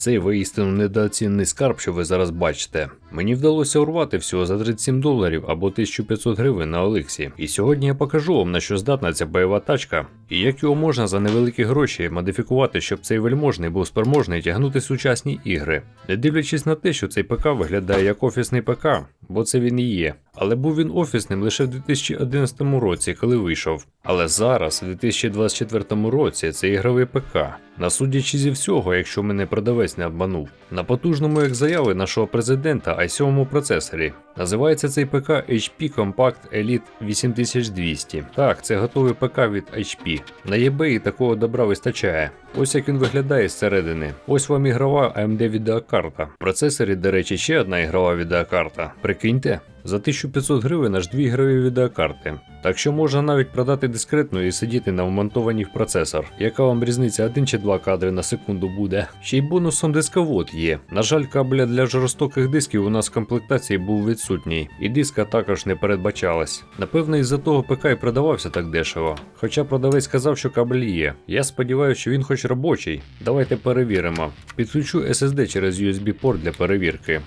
Цей воістину недооцінений скарб, що ви зараз бачите. Мені вдалося урвати всього за 37 доларів або 1500 гривень на Олексі. І сьогодні я покажу вам на що здатна ця бойова тачка, і як його можна за невеликі гроші модифікувати, щоб цей вельможний був спроможний тягнути сучасні ігри. Не дивлячись на те, що цей ПК виглядає як офісний ПК, бо це він і є. Але був він офісним лише в 2011 році, коли вийшов. Але зараз, у 2024 році, це ігровий ПК. На судячи зі всього, якщо мене продавець не обманув, на потужному, як заяви нашого президента, i7 процесорі. Називається цей ПК HP Compact Elite 8200. Так, це готовий ПК від HP. На eBay такого добра вистачає. Ось як він виглядає зсередини. Ось вам ігрова AMD відеокарта. В процесорі, до речі, ще одна ігрова відеокарта. Прикиньте, за 1500 гривень аж дві ігрові відеокарти. Так що можна навіть продати дискретно і сидіти на вмонтованій в процесор. Яка вам різниця, один чи два кадри на секунду буде? Ще й бонусом дисковод є. На жаль, кабеля для жорстоких дисків у нас в комплектації був відсутній, і диска також не передбачалась. Напевно, із-за того ПК і продавався так дешево. Хоча продавець сказав, що кабель є. Я сподіваюся, що він хоч робочий. Давайте перевіримо. Підключу SSD через USB-порт для перевірки.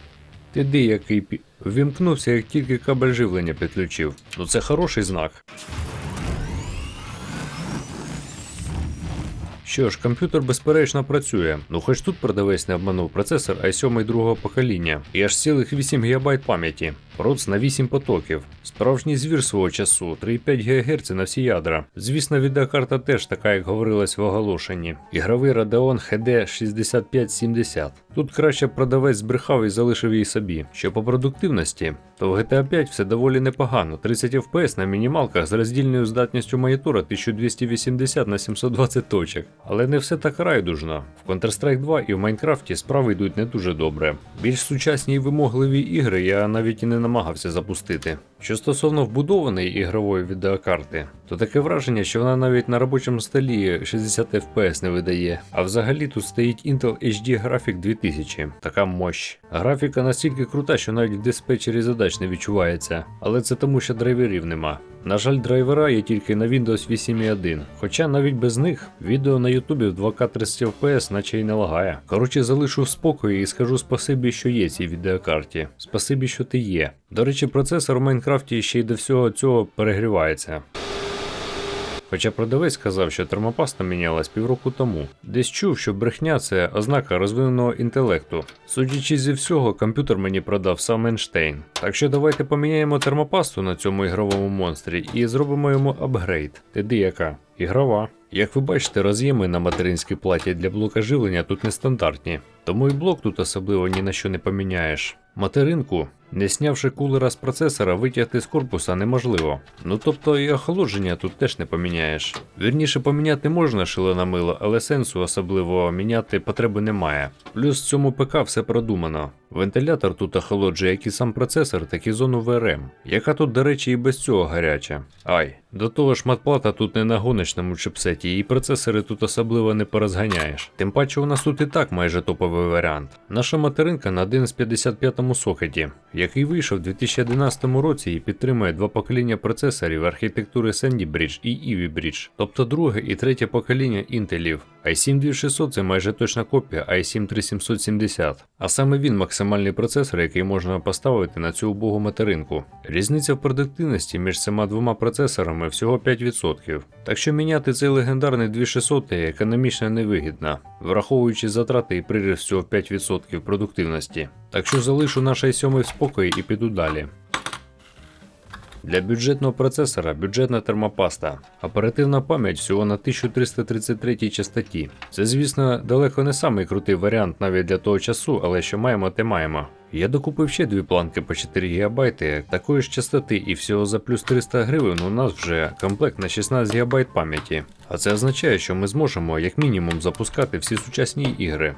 Ти де який. Ввімкнувся, як тільки кабель живлення підключив. Ну це хороший знак. Що ж, комп'ютер безперечно працює. Ну хоч тут продавець не обманув процесор i7 другого покоління і аж цілих 8 ГБ пам'яті. Проц на 8 потоків. Справжній звір свого часу, 3,5 ГГц на всі ядра. Звісно, відеокарта теж така, як говорилось в оголошенні. Ігровий Radeon HD 6570. Тут краще продавець збрехав і залишив її собі. Що по продуктивності, то в GTA 5 все доволі непогано. 30 FPS на мінімалках з роздільною здатністю монітора 1280 на 720 точок. Але не все так райдужно. В Counter-Strike 2 і в Майнкрафті справи йдуть не дуже добре. Більш сучасні і вимогливі ігри я навіть і не намагався запустити. Що стосовно вбудованої ігрової відеокарти, то таке враження, що вона навіть на робочому столі 60 FPS не видає. А взагалі тут стоїть Intel HD Graphic 2000. Така мощ. Графіка настільки крута, що навіть в диспетчері задач не відчувається. Але це тому, що драйверів нема. На жаль, драйвера є тільки на Windows 8.1. Хоча навіть без них відео на Ютубі в 2К 30 FPS наче й не лагає. Коротше, залишу в спокої і скажу спасибі, що є цій відеокарті. Спасибі, що ти є. До речі, процесор в Майнкрафті ще й до всього цього перегрівається. Хоча продавець сказав, що термопаста мінялась півроку тому. Десь чув, що брехня це ознака розвиненого інтелекту. Судячи зі всього, комп'ютер мені продав сам Ейнштейн. Так що давайте поміняємо термопасту на цьому ігровому монстрі і зробимо йому апгрейд. Ти яка? Ігрова. Як ви бачите, роз'єми на материнській платі для блока живлення тут нестандартні, тому і блок тут особливо ні на що не поміняєш. Материнку, не снявши кулера з процесора, витягти з корпуса неможливо. Ну тобто і охолодження тут теж не поміняєш. Вірніше поміняти можна шило на мило, але сенсу особливо міняти потреби немає. Плюс в цьому ПК все продумано. Вентилятор тут охолоджує як і сам процесор, так і зону ВРМ, яка тут, до речі, і без цього гаряча. Ай, до того ж матплата тут не на гоночному чипсеті, і процесори тут особливо не порозганяєш. Тим паче у нас тут і так майже топовий варіант. Наша материнка на 1.55 сокеті, який вийшов у 2011 році і підтримує два покоління процесорів архітектури Sandy Bridge і Ivy Bridge, тобто друге і третє покоління інтелів. I7 2600 це майже точна копія i7 3770, а саме він максимальний процесор, який можна поставити на цю убогу материнку. Різниця в продуктивності між цими двома процесорами всього 5%. Так що міняти цей легендарний 2600 економічно невигідно, враховуючи затрати і приріст всього 5% продуктивності. Так що залишу наш i7 в спокої і піду далі. Для бюджетного процесора бюджетна термопаста. Оперативна пам'ять всього на 1333 частоті. Це, звісно, далеко не самий крутий варіант навіть для того часу, але що маємо, те маємо. Я докупив ще дві планки по 4 ГБ такої ж частоти, і всього за плюс 300 гривень у нас вже комплект на 16 ГБ пам'яті. А це означає, що ми зможемо як мінімум запускати всі сучасні ігри.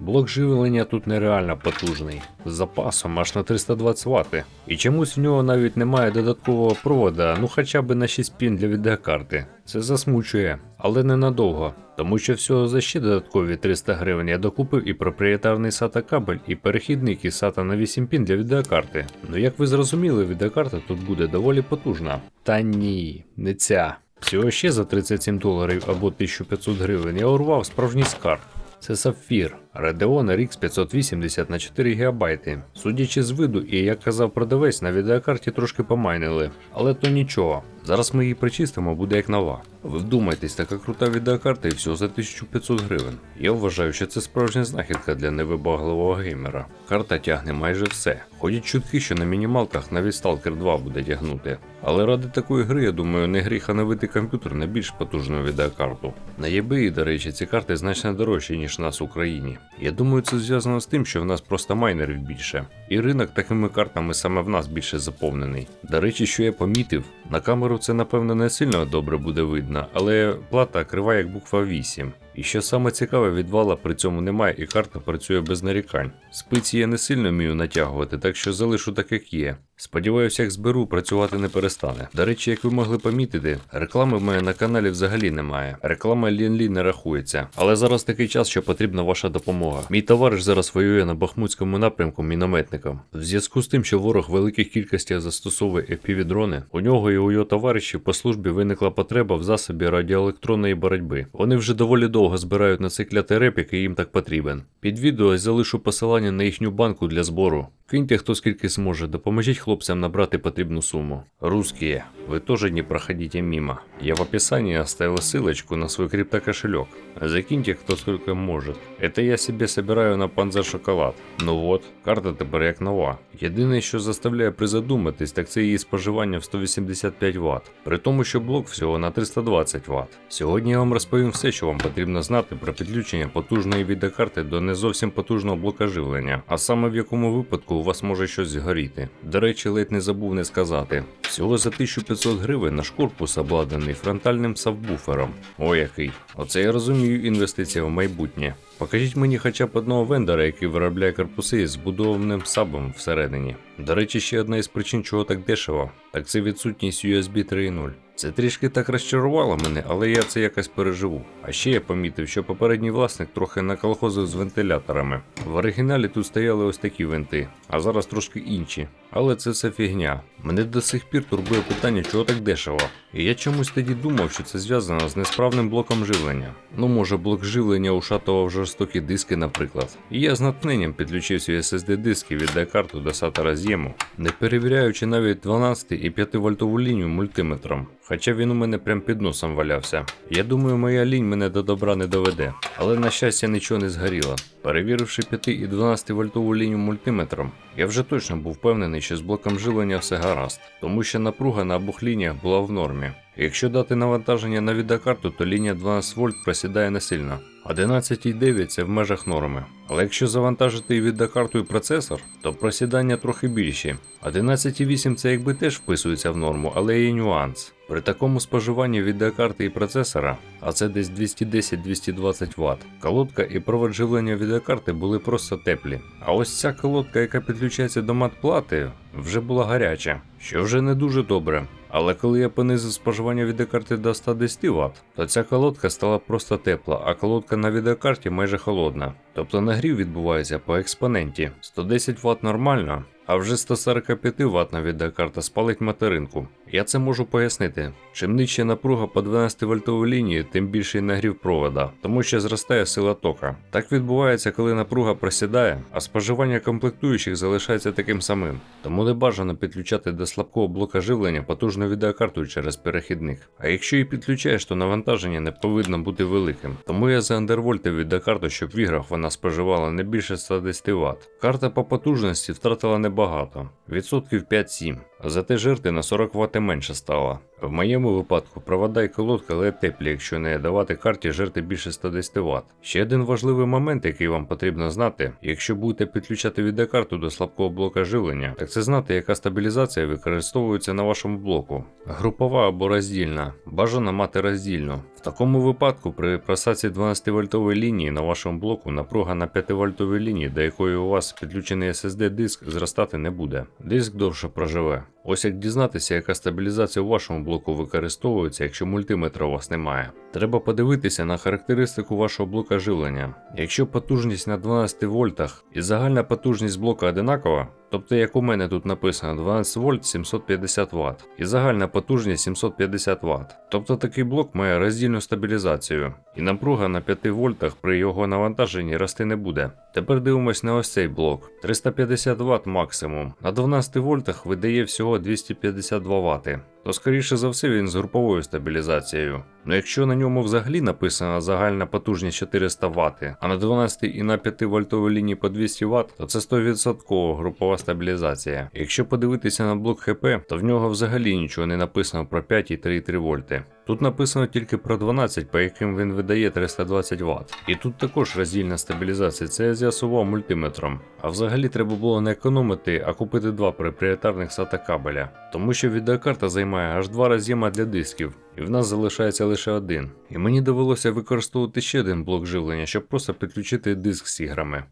Блок живлення тут нереально потужний, з запасом аж на 320 Вт. І чомусь в нього навіть немає додаткового провода, ну хоча б на 6 пін для відеокарти. Це засмучує, але ненадовго, тому що всього за ще додаткові 300 гривень я докупив і проприєтарний SATA кабель, і перехідник із SATA на 8 пін для відеокарти. Ну як ви зрозуміли, відеокарта тут буде доволі потужна. Та ні, не ця. Всього ще за 37 доларів або 1500 гривень я урвав справжній скарб. Це сапфір. Radeon RX 580 на 4 ГБ. Судячи з виду, і як казав продавець, на відеокарті трошки помайнили. Але то нічого. Зараз ми її причистимо, буде як нова. Ви вдумайтесь, така крута відеокарта і всього за 1500 гривень. Я вважаю, що це справжня знахідка для невибагливого геймера. Карта тягне майже все. Ходять чутки, що на мінімалках навіть Stalker 2 буде тягнути. Але ради такої гри, я думаю, не гріх навити комп'ютер на більш потужну відеокарту. На eBay, до речі, ці карти значно дорожчі, ніж нас в Україні. Я думаю, це зв'язано з тим, що в нас просто майнерів більше. І ринок такими картами саме в нас більше заповнений. До речі, що я помітив, на камеру це напевно не сильно добре буде видно, але плата крива як буква 8. І що саме цікаве, відвала при цьому немає, і карта працює без нарікань. Спиці я не сильно вмію натягувати, так що залишу так, як є. Сподіваюся, як зберу, працювати не перестане. До речі, як ви могли помітити, реклами в мене на каналі взагалі немає. Реклама Лінлі не рахується. Але зараз такий час, що потрібна ваша допомога. Мій товариш зараз воює на Бахмутському напрямку мінометником. В зв'язку з тим, що ворог в великих кількостях застосовує FPV-дрони, у нього і у його товаришів по службі виникла потреба в засобі радіоелектронної боротьби. Вони вже доволі довго збирають на цей клятий реп, який їм так потрібен. Під відео я залишу посилання на їхню банку для збору. Киньте хто скільки зможе, допоможіть хлопцям набрати потрібну сумму. Русские, вы тоже не проходите мимо. Я в описании оставил ссылочку на свой криптокошелек. Закиньте кто сколько может. Это я себе собираю на панзер шоколад. Ну вот, карта тепер як нова. Єдине, що заставляє призадуматись, так це її споживання в 185 Вт. При тому, що блок всього на 320 Вт. Сьогодні я вам розповім все, що вам потрібно знати про підключення потужної відеокарти до не зовсім потужного блока живлення, а саме в якому випадку у вас може щось згоріти. До речі, ледь не забув не сказати. Всього за 1500 гривень наш корпус обладнаний фронтальним сабвуфером. О який! Оце я розумію інвестиція в майбутнє. Покажіть мені хоча б одного вендора, який виробляє корпуси з збудованим сабом всередині. До речі, ще одна із причин, чого так дешево, так це відсутність USB 3.0. Це трішки так розчарувало мене, але я це якось переживу. А ще я помітив, що попередній власник трохи наколхозив з вентиляторами. В оригіналі тут стояли ось такі винти, а зараз трошки інші. Але це все фігня. Мене до сих пір турбує питання, чого так дешево. І я чомусь тоді думав, що це зв'язано з несправним блоком живлення. Ну, може, блок живлення ушатував жорстокі диски, наприклад. І я з натхненням підключив свій SSD диски відеокарту до SATA роз'єму, не перевіряючи навіть 12 і 5 вольтову лінію мультиметром. Хоча він у мене прям під носом валявся. Я думаю, моя лінь мене до добра не доведе. Але на щастя нічого не згоріло. Перевіривши 5 і 12 вольтову лінію мультиметром, я вже точно був впевнений, що з блоком живлення все гаразд, тому що напруга на обох лініях була в нормі. Якщо дати навантаження на відеокарту, то лінія 12 вольт просідає не сильно, 11,9 це в межах норми. Але якщо завантажити і відеокарту і процесор, то просідання трохи більші. 11,8 це якби теж вписується в норму, але є нюанс. При такому споживанні відеокарти і процесора, а це десь 210-220 Вт, колодка і провод живлення відеокарти були просто теплі. А ось ця колодка, яка підключається до мат-плати, вже була гаряча, що вже не дуже добре. Але коли я понизив споживання відеокарти до 110 Вт, то ця колодка стала просто тепла, а колодка на відеокарті майже холодна. Тобто нагрів відбувається по експоненті. 110 Вт нормально, а вже 145 ватна відеокарта спалить материнку. Я це можу пояснити. Чим нижча напруга по 12 вольтовій лінії, тим більший нагрів провода, тому що зростає сила тока. Так відбувається, коли напруга просідає, а споживання комплектуючих залишається таким самим. Тому не бажано підключати до слабкого блока живлення потужну відеокарту через перехідник. А якщо і підключаєш, то навантаження не повинно бути великим. Тому я заандервольтив відеокарту, щоб в іграх вона споживала не більше 110 Вт. Карта по потужності втратила небагато, відсотків 5-7. Зате жерти на 40 Вт менше стало. В моєму випадку провода і колодка ледь теплі, якщо не давати карті жерти більше 110 Вт. Ще один важливий момент, який вам потрібно знати, якщо будете підключати відеокарту до слабкого блока живлення, так це знати, яка стабілізація використовується на вашому блоку. Групова або роздільна. Бажано мати роздільну. В такому випадку при просадці 12 вольтової лінії на вашому блоку напруга на 5 вольтовій лінії, до якої у вас підключений SSD диск, зростати не буде. Диск довше проживе. Ось як дізнатися, яка стабілізація у вашому блоку використовується, якщо мультиметра у вас немає. Треба подивитися на характеристику вашого блока живлення. Якщо потужність на 12 вольтах і загальна потужність блока одинакова, тобто як у мене тут написано 12 вольт 750 Вт і загальна потужність 750 Вт. Тобто такий блок має роздільну стабілізацію, і напруга на 5 вольтах при його навантаженні рости не буде. Тепер дивимось на ось цей блок. 350 Вт максимум. На 12 вольтах видає всього 252 Вт. То скоріше за все він з груповою стабілізацією. Ну якщо на ньому взагалі написана загальна потужність 400 Вт, а на 12 і на 5 вольтовій лінії по 200 Вт, то це 100% групова стабілізація. Якщо подивитися на блок ХП, то в нього взагалі нічого не написано про 5 і 3,3 вольти. Тут написано тільки про 12, по яким він видає 320 Вт. І тут також роздільна стабілізація, це я з'ясував мультиметром. А взагалі треба було не економити, а купити два проприєтарних SATA кабеля. Тому що відеокарта займає аж два роз'єма для дисків, і в нас залишається лише один. І мені довелося використовувати ще один блок живлення, щоб просто підключити диск з іграми.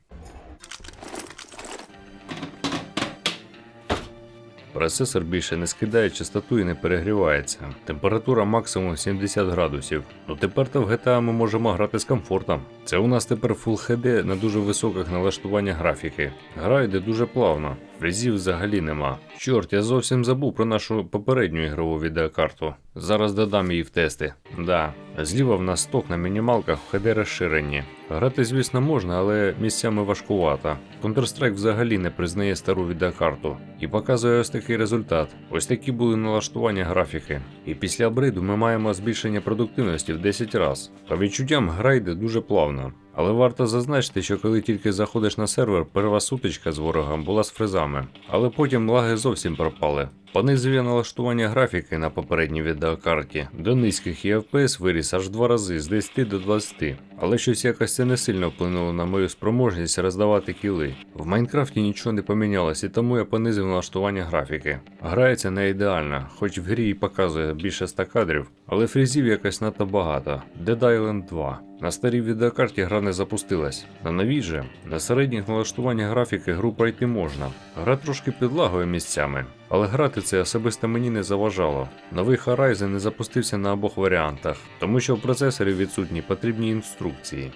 Процесор більше не скидає частоту і не перегрівається. Температура максимум 70 градусів. Ну тепер то в GTA ми можемо грати з комфортом. Це у нас тепер Full HD на дуже високих налаштуваннях графіки. Гра йде дуже плавно, фрізів взагалі нема. Чорт, я зовсім забув про нашу попередню ігрову відеокарту. Зараз додам її в тести. Да, зліва в нас сток на мінімалках в розширенні. Грати, звісно, можна, але місцями важкувато. Counter-Strike взагалі не признає стару відеокарту і показує ось такий результат. Ось такі були налаштування графіки. І після апгрейду ми маємо збільшення продуктивності в 10 разів. По відчуттям гра йде дуже плавно. Але варто зазначити, що коли тільки заходиш на сервер, перша сутичка з ворогом була з фрезами, але потім лаги зовсім пропали. Понизив я налаштування графіки на попередній відеокарті до низьких FPS виріс аж два рази з 10 до 20, але щось якось це не сильно вплинуло на мою спроможність роздавати кіли. В Майнкрафті нічого не помінялось, і тому я понизив налаштування графіки. Грається не ідеально, хоч в грі і показує більше 100 кадрів, але фрізів якось надто багато. Dead Island 2. На старій відеокарті гра не запустилась. На новій же, на середніх налаштуваннях графіки гру пройти можна. Гра трошки підлагує місцями, але грати це особисто мені не заважало. Новий Horizon не запустився на обох варіантах, тому що в процесорі відсутні потрібні інструкції.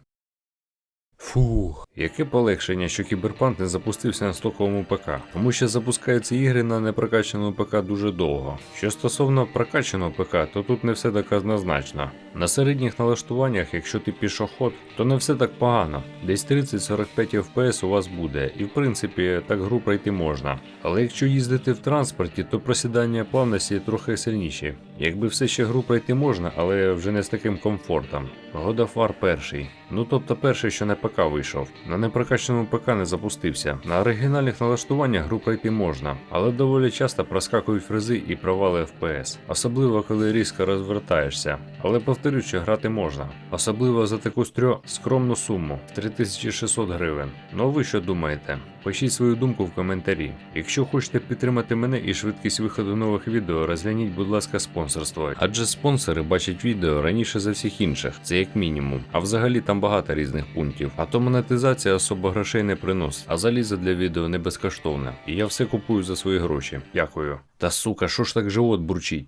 Фух, яке полегшення, що кіберпанк не запустився на стоковому ПК, тому що запускаються ігри на непрокачаному ПК дуже довго. Що стосовно прокачаного ПК, то тут не все так однозначно. На середніх налаштуваннях, якщо ти пішоход, то не все так погано. Десь 30-45 FPS у вас буде, і в принципі так гру пройти можна. Але якщо їздити в транспорті, то просідання плавності трохи сильніші. Якби все ще гру пройти можна, але вже не з таким комфортом. God of War перший. Ну тобто перший, що на ПК вийшов. На непрокачаному ПК не запустився. На оригінальних налаштуваннях гру пройти можна, але доволі часто проскакують фрези і провали FPS. Особливо коли різко розвертаєшся. Але повторюю, що грати можна. Особливо за таку стрьо скромну суму 3600 гривень. Ну а ви що думаєте? Пишіть свою думку в коментарі. Якщо хочете підтримати мене і швидкість виходу нових відео, розгляніть, будь ласка, спонсорство. Адже спонсори бачать відео раніше за всіх інших, це як мінімум. А взагалі багато різних пунктів. А то монетизація особо грошей не приносить, а залізо для відео не безкоштовне. І я все купую за свої гроші. Дякую. Та сука, що ж так живот бурчить?